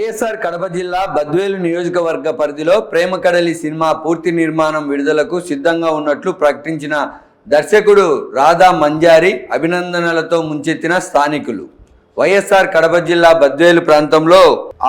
వైఎస్ఆర్ కడప జిల్లా బద్వేలు నియోజకవర్గ పరిధిలో ప్రేమకడలి సినిమా పూర్తి నిర్మాణం విడుదలకు సిద్ధంగా ఉన్నట్లు ప్రకటించిన దర్శకుడు రాధా మంజారి అభినందనలతో ముంచెత్తిన స్థానికులు. వైఎస్ఆర్ కడప జిల్లా బద్వేలు ప్రాంతంలో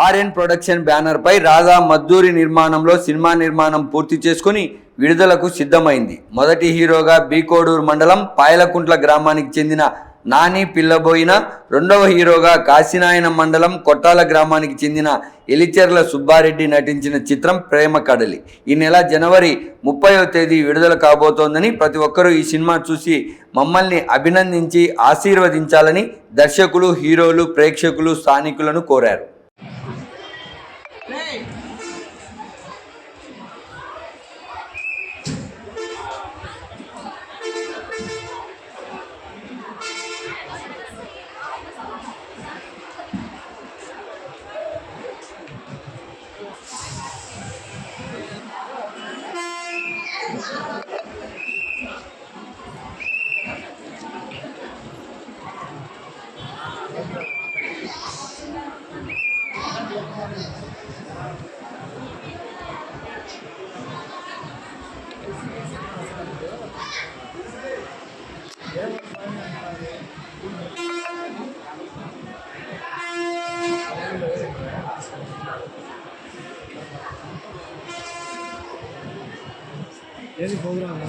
ఆర్ఎన్ ప్రొడక్షన్ బ్యానర్ పై రాధా మద్దూరి నిర్మాణంలో సినిమా నిర్మాణం పూర్తి చేసుకుని విడుదలకు సిద్ధమైంది. మొదటి హీరోగా బీకోడూరు మండలం పాయలకుంట్ల గ్రామానికి చెందిన నాని పిల్లబోయిన రెండవ హీరోగా కాశీనాయన మండలం కొట్టాల గ్రామానికి చెందిన ఎలిచెర్ల సుబ్బారెడ్డి నటించిన చిత్రం ప్రేమ కడలి ఈ నెల జనవరి ముప్పైవ తేదీ విడుదల కాబోతోందని ప్రతి ఒక్కరూ ఈ సినిమా చూసి మమ్మల్ని అభినందించి ఆశీర్వదించాలని దర్శకులు హీరోలు ప్రేక్షకులు స్థానికులను కోరారు. Yeah. ఏది ప్రోగ్రామ్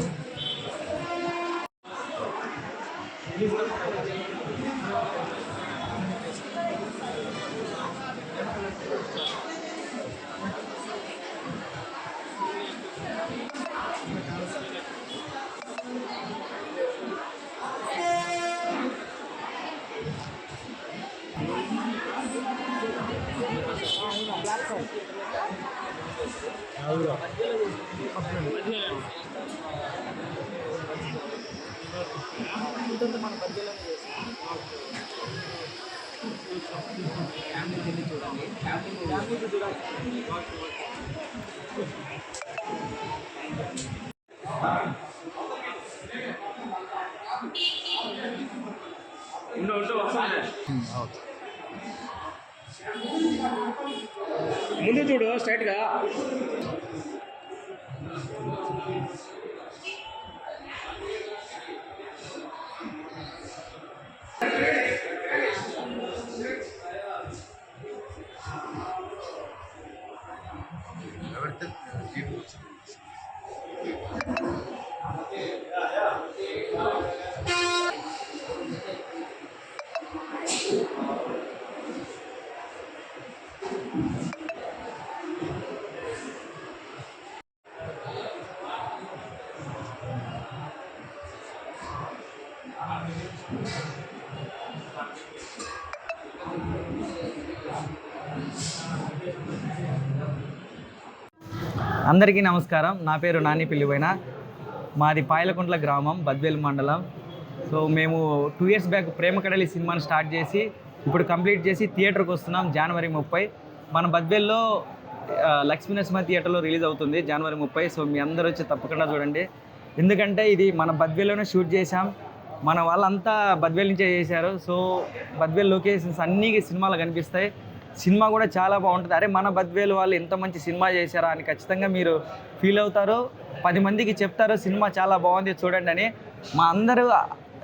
మన పద్యాలను ఫ్యామిలీ చూడాలి ఫ్యామిలీ చూడాలి ఉండు ఉండు వస్తుంది ముందు చూడు స్ట్రైట్గా అందరికీ నమస్కారం. నా పేరు నాని పిల్లిపోయిన మాది పాయలకుంట్ల గ్రామం బద్వేలు మండలం. సో మేము టూ ఇయర్స్ బ్యాక్ ప్రేమ కడలి సినిమాని స్టార్ట్ చేసి ఇప్పుడు కంప్లీట్ చేసి థియేటర్కి వస్తున్నాం జనవరి ముప్పై. మన బద్వేల్లో లక్ష్మీనరసింహ థియేటర్లో రిలీజ్ అవుతుంది జనవరి ముప్పై. సో మీ అందరూ వచ్చి తప్పకుండా చూడండి. ఎందుకంటే ఇది మన బద్వేల్లోనే షూట్ చేశాం. మన వాళ్ళంతా బద్వేల్ నుంచే చేశారు. సో బద్వేల్ లొకేషన్స్ అన్నీ సినిమాలు కనిపిస్తాయి. సినిమా కూడా చాలా బాగుంటుంది. అరే మన బద్వేలు వాళ్ళు ఎంత మంచి సినిమా చేశారా అని ఖచ్చితంగా మీరు ఫీల్ అవుతారు. పది మందికి చెప్తారు సినిమా చాలా బాగుంది చూడండి అని. మా అందరూ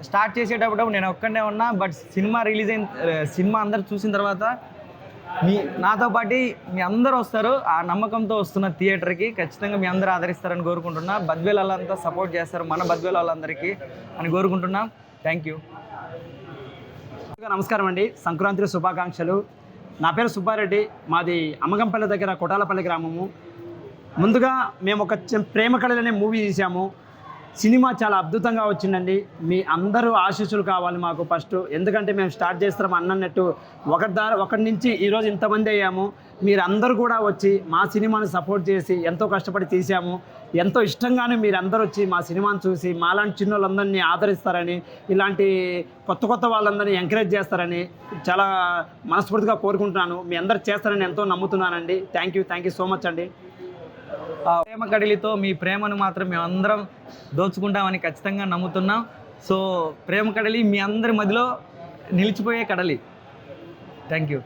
స్టార్ట్ చేసేటప్పుడు నేను ఒక్కడే ఉన్నా బట్ సినిమా రిలీజ్ అయిన సినిమా అందరు చూసిన తర్వాత మీ నాతో పాటు మీ అందరూ వస్తారు. ఆ నమ్మకంతో వస్తున్న థియేటర్కి ఖచ్చితంగా మీ అందరూ ఆదరిస్తారని కోరుకుంటున్నా. బద్వేల వాళ్ళంతా సపోర్ట్ చేస్తారు మన బద్వేల వాళ్ళందరికీ అని కోరుకుంటున్నాం. థ్యాంక్ యూ నమస్కారం అండి. సంక్రాంతి శుభాకాంక్షలు. నా పేరు సుబ్బారెడ్డి. మాది అమ్మగంపల్లి దగ్గర కొటాలపల్లి గ్రామము. ముందుగా మేము ఒక చి- ప్రేమ కళలనే మూవీ తీసాము సినిమా చాలా అద్భుతంగా వచ్చిందండి. మీ అందరూ ఆశీస్సులు కావాలి మాకు ఫస్ట్. ఎందుకంటే మేము స్టార్ట్ చేస్తున్నాం అన్నట్టు ఒకటి దారి ఒకటి నుంచి ఈరోజు ఇంతమంది అయ్యాము. మీరందరూ కూడా వచ్చి మా సినిమాని సపోర్ట్ చేసి ఎంతో కష్టపడి తీసాము ఎంతో ఇష్టంగానే మీరందరూ వచ్చి మా సినిమాని చూసి మాలాంటి చిన్న వాళ్ళందరినీ ఆదరిస్తారని ఇలాంటి కొత్త కొత్త వాళ్ళందరినీ ఎంకరేజ్ చేస్తారని చాలా మనస్ఫూర్తిగా కోరుకుంటున్నాను. మీ అందరు చేస్తారని ఎంతో నమ్ముతున్నానండి. Thank you thank you so much అండి. ప్రేమ కడలితో మీ ప్రేమను మాత్రం మేము అందరం దోచుకుంటామని ఖచ్చితంగా నమ్ముతున్నాం. సో ప్రేమ కడలి మీ అందరి మధ్యలో నిలిచిపోయే కడలి. Thank you